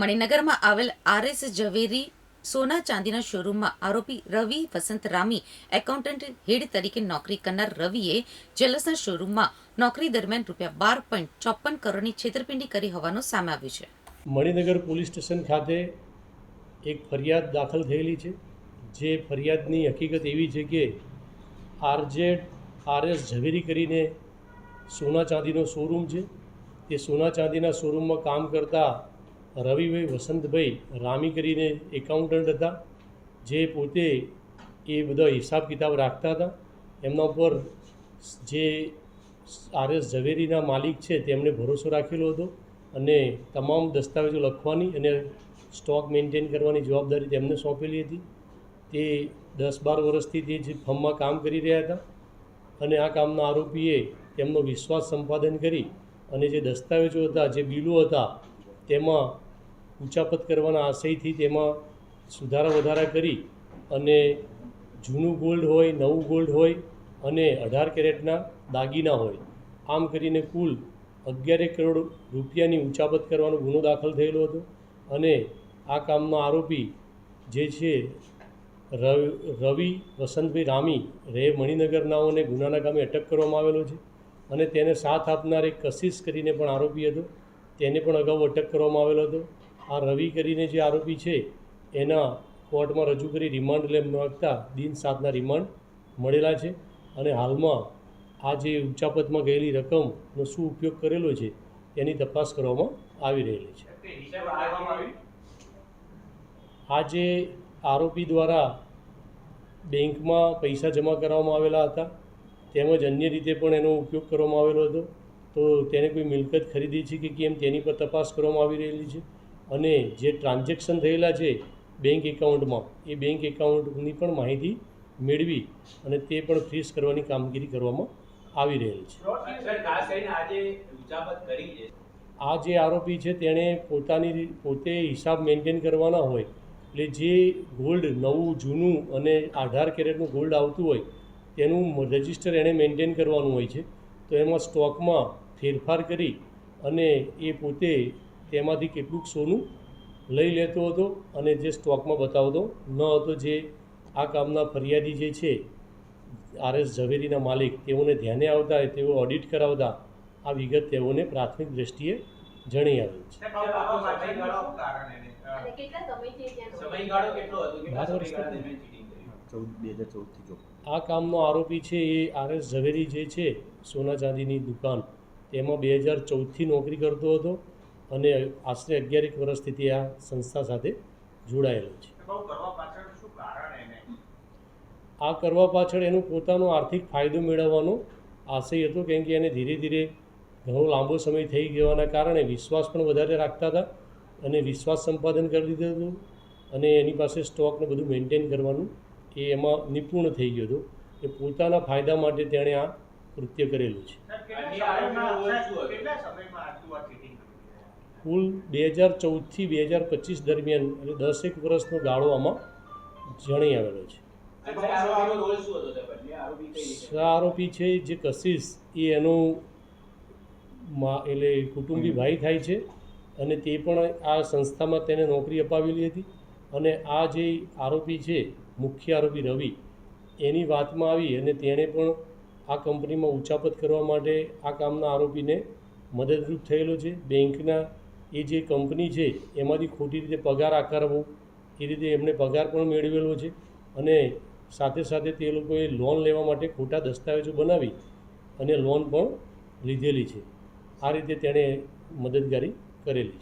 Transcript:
મણિનગરમાં આવેલ આરએસ ઝવેરી સોના ચાંદીના શોરૂમમાં આરોપી રવિ વસંત રામી એકાઉન્ટન્ટ હેડ તરીકે નોકરી કરનાર રવિએ જેલસના શોરૂમમાં નોકરી દરમિયાન રૂપિયા બાર પોઈન્ટ ચોપન કરોડની છેતરપિંડી કરી હોવાનું સામે આવ્યું છે. મણિનગર પોલીસ સ્ટેશન ખાતે એક ફરિયાદ દાખલ થયેલી છે. જે ફરિયાદની હકીકત એવી છે કે આરજેડ આરએસ ઝવેરી કરીને સોના ચાંદીનો શોરૂમ છે. તે સોના ચાંદીના શોરૂમમાં કામ કરતા રવિભાઈ વસંતભાઈ રામી કરીને એકાઉન્ટન્ટ હતા. જે પોતે એ બધા હિસાબ કિતાબ રાખતા હતા. એમના ઉપર જે આરએસ ઝવેરીના માલિક છે તેમણે ભરોસો રાખેલો હતો અને તમામ દસ્તાવેજો લખવાની અને સ્ટોક મેન્ટેન કરવાની જવાબદારી તેમને સોંપેલી હતી. તે દસ બાર વર્ષથી તે જે ફર્મમાં કામ કરી રહ્યા હતા અને આ કામના આરોપીએ તેમનો વિશ્વાસ સંપાદન કરી અને જે દસ્તાવેજો હતા, જે બિલો હતા, તેમાં ઉચાપત કરવાના આશયથી તેમાં સુધારા વધારા કરી અને જૂનું ગોલ્ડ હોય, નવું ગોલ્ડ હોય અને અઢાર કેરેટના દાગીના હોય, આમ કરીને કુલ અગિયારેક કરોડ રૂપિયાની ઊંચાપત કરવાનો ગુનો દાખલ થયેલો હતો અને આ કામનો આરોપી જે છે, રવિ રવિ વસંતભાઈ રામી, રે મણિનગરનાઓને ગુનાના કામે અટક કરવામાં આવેલો છે અને તેને સાથ આપનાર એક કશિશ કરીને પણ આરોપી હતો. તેને પણ અગાઉ અટક કરવામાં આવેલો હતો. આ રવિ કરીને જે આરોપી છે એના કોર્ટમાં રજૂ કરી રિમાન્ડ લે માગતા દિન સાતના રિમાન્ડ મળેલા છે અને હાલમાં આ જે ઉચાપતમાં ગયેલી રકમનો શું ઉપયોગ કરેલો છે તેની તપાસ કરવામાં આવી રહેલી છે. આ જે આરોપી દ્વારા બેંકમાં પૈસા જમા કરાવવામાં આવેલા હતા તેમજ અન્ય રીતે પણ એનો ઉપયોગ કરવામાં આવેલો હતો તો તેને કોઈ મિલકત ખરીદી છે કે કેમ તેની પર તપાસ કરવામાં આવી રહેલી છે. અને જે ટ્રાન્ઝેક્શન થયેલા છે બેંક એકાઉન્ટમાં એ બેંક એકાઉન્ટની પણ માહિતી મેળવી અને તે પણ ફ્રીઝ કરવાની કામગીરી કરવામાં આવી રહેલ છે. આ જે આરોપી છે તેણે પોતાની પોતે હિસાબ મેન્ટેન કરવાના હોય, એટલે જે ગોલ્ડ નવું, જૂનું અને અઢાર કેરેટનું ગોલ્ડ આવતું હોય, તેનું રજિસ્ટર એણે મેન્ટેન કરવાનું હોય છે. તો એમાં સ્ટોકમાં ફેરફાર કરી અને એ પોતે તેમાંથી કેટલુંક સોનું લઈ લેતો હતો અને જે સ્ટોકમાં બતાવતો ન હતો જે આ કામના ફરિયાદી જે છે આરએસ ઝવેરીના માલિક તેઓને ધ્યાને આવતા તેઓ ઓડિટ કરાવતા આ વિગત તેઓને પ્રાથમિક દ્રષ્ટિએ જણી આવી છે. આ કામનો આરોપી છે એ આરએસ ઝવેરી જે છે સોના ચાંદીની દુકાન તેમાં બે હજાર ચૌદથી નોકરી કરતો હતો. અને આશરે અગિયારેક વર્ષથી તે આ સંસ્થા સાથે જોડાયેલો છે. આ કરવા પાછળ એનું પોતાનો આર્થિક ફાયદો મેળવવાનો આશય હતો કેમ કે એને ધીરે ધીરે ઘણો લાંબો સમય થઈ ગયાના કારણે વિશ્વાસ પણ વધારે રાખતા હતા અને વિશ્વાસ સંપાદન કરી દીધું હતું અને એની પાસે સ્ટોકને બધું મેન્ટેન કરવાનું એ એમાં નિપુણ થઈ ગયો હતો. એ પોતાના ફાયદા માટે તેણે આ કૃત્ય કરેલું છે. કુલ બે હજાર ચૌદથી બે હજાર પચીસ દરમિયાન એટલે દસેક વર્ષનો ગાળો આમાં જણી આવેલો છે. આરોપી છે જે કશિશ એ એનો મા એટલે કુટુંબી ભાઈ થાય છે અને તે પણ આ સંસ્થામાં તેને નોકરી અપાવેલી હતી અને આ જે આરોપી છે મુખ્ય આરોપી રવિ એની વાતમાં આવી અને તેણે પણ આ કંપનીમાં ઉચાપત કરવા માટે આ કામના આરોપીને મદદરૂપ થયેલો છે. બેંકના એ જે કંપની છે, એમાંથી ખોટી રીતે પગાર આકારવો, એ રીતે એમણે પગાર પણ મેળવેલો છે અને સાથે સાથે તે લોકોએ લોન લેવા માટે ખોટા દસ્તાવેજો બનાવી અને લોન પણ લીધેલી છે. આ રીતે તેણે મદદગારી કરેલી